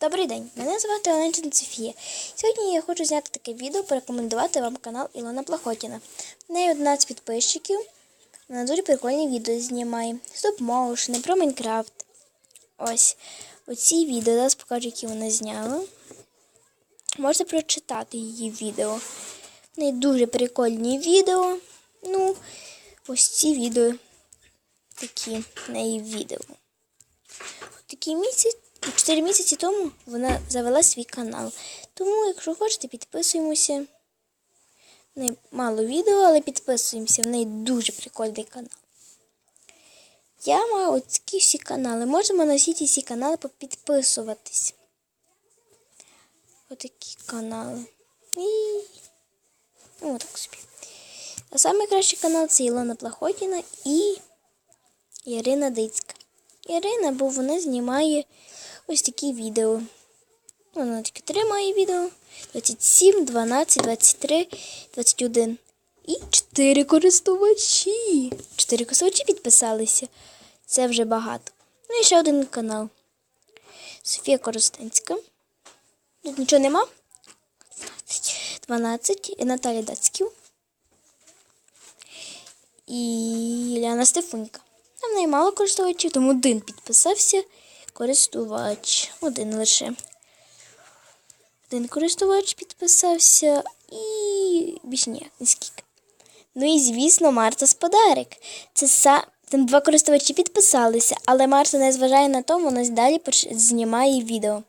Добрий день, мене звати Оленчина Софія. Сьогодні я хочу зняти таке відео, порекомендувати вам канал Ілона Плахотіна. В неї 11 підписчиків. Вона дуже прикольні відео знімає. Стоп-моушени, про Майнкрафт. Ось. Оці відео зараз покажу, які вона зняла. Можете прочитати її відео. В неї дуже прикольні відео. Ну, ось ці відео. Такі в неї відео. Такий місяць, 4 місяці тому вона завела свій канал. Тому, якщо хочете, підписуємося. В неї мало відео, але підписуємося. В неї дуже прикольний канал. Я маю такі всі канали. Можемо на всі всі канали попідписуватись. Отакі канали. І... Ну, отак собі. А найкращий канал це Ілона Плахотіна і Ірина Дицька. Ірина, бо вона знімає ось такі відео. Вона тільки три має відео. 27, 12, 23, 21. І 4 користувачі. 4 користувачі підписалися. Це вже багато. Ну і ще один канал. Софія Коростенська. Тут нічого нема. 12, 12 і Наталя Дацьків. І Ляна Стефунька. Там неї мало користувачів, тому один підписався користувач. Один лише. Один користувач підписався і більше ні, скільки. Ну і звісно, Марта Сподарик. Це са... Там два користувачі підписалися, але Марта не зважає на то, вона далі знімає відео.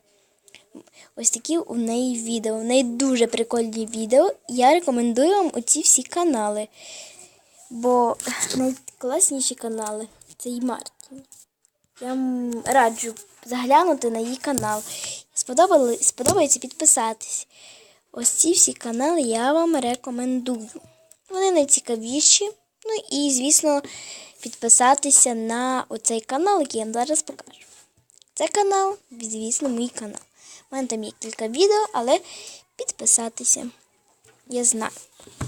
Ось такі у неї відео. У неї дуже прикольні відео. Я рекомендую вам оці всі канали. Бо найкласніші канали це і Марті. Я раджу заглянути на її канал. Сподобається підписатись. Ось ці всі канали я вам рекомендую. Вони найцікавіші. Ну і, звісно, підписатися на оцей канал, який я вам зараз покажу. Це канал, звісно, мій канал. У мене там є кілька відео, але підписатися. Я знаю,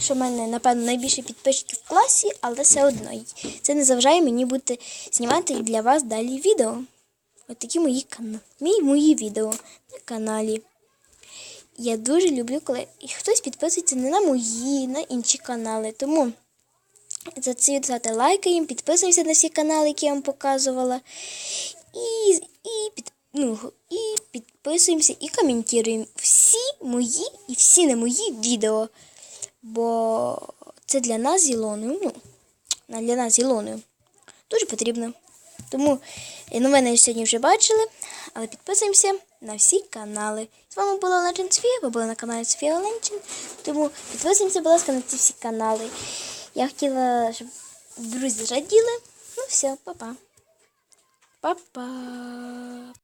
що в мене, напевно, найбільше підписчиків в класі, але все одно. Це не заважає мені бути знімати для вас далі відео. Ось такі мої канали. Мій мої відео на каналі. Я дуже люблю, коли хтось підписується не на мої, на інші канали. Тому за це ставте лайки підписуємося на всі канали, які я вам показувала. І, і, під, ну, і підписуємося і коментуємо всі мої і всі не мої відео. Бо це для нас з Ілоною, ну, для нас з Ілоною дуже потрібно. Тому е, новини сьогодні вже бачили, але підписуємося на всі канали. З вами була Оленчин Софія, ви були на каналі Софія Оленчин. Тому підписуємося, будь ласка, на ці всі канали. Я хотіла, щоб друзі раділи. Ну все, па-па. Па-па.